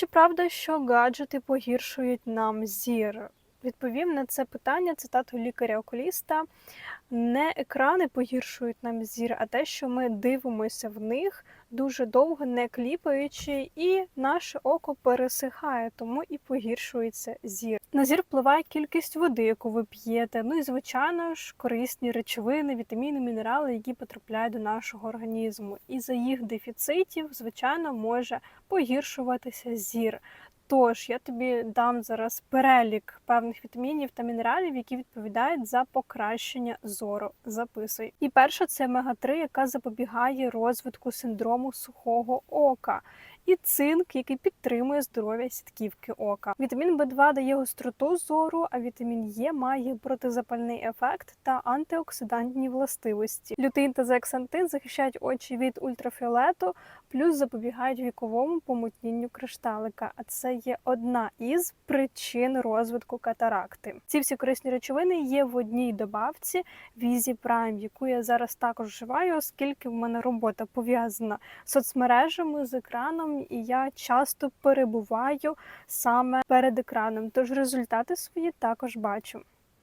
Чи правда, що гаджети погіршують нам зір? Відповів на це питання цитату лікаря-окуліста. Не екрани погіршують нам зір, а те, що ми дивимося в них дуже довго, не кліпаючи, і наше око пересихає, тому і погіршується зір. На зір впливає кількість води, яку ви п'єте. Ну і звичайно ж корисні речовини, вітаміни, мінерали, які потрапляють до нашого організму. І за їх дефіцитів, звичайно, може погіршуватися зір. Тож я тобі дам зараз перелік певних вітамінів та мінералів, які відповідають за покращення зору. Записуй. І перша це омега-3, яка запобігає розвитку синдрому сухого ока. І цинк, який підтримує здоров'я сітківки ока. Вітамін В2 дає гостроту зору, а вітамін Е має протизапальний ефект та антиоксидантні властивості. Лютин та зексантин захищають очі від ультрафіолету, плюс запобігають віковому помутнінню кришталика. А це є одна із причин розвитку катаракти. Ці всі корисні речовини є в одній добавці Візі Прайм, яку я зараз також вживаю, оскільки в мене робота пов'язана з соцмережами з екраном, і я часто перебуваю саме перед екраном. Тож результати свої також бачу.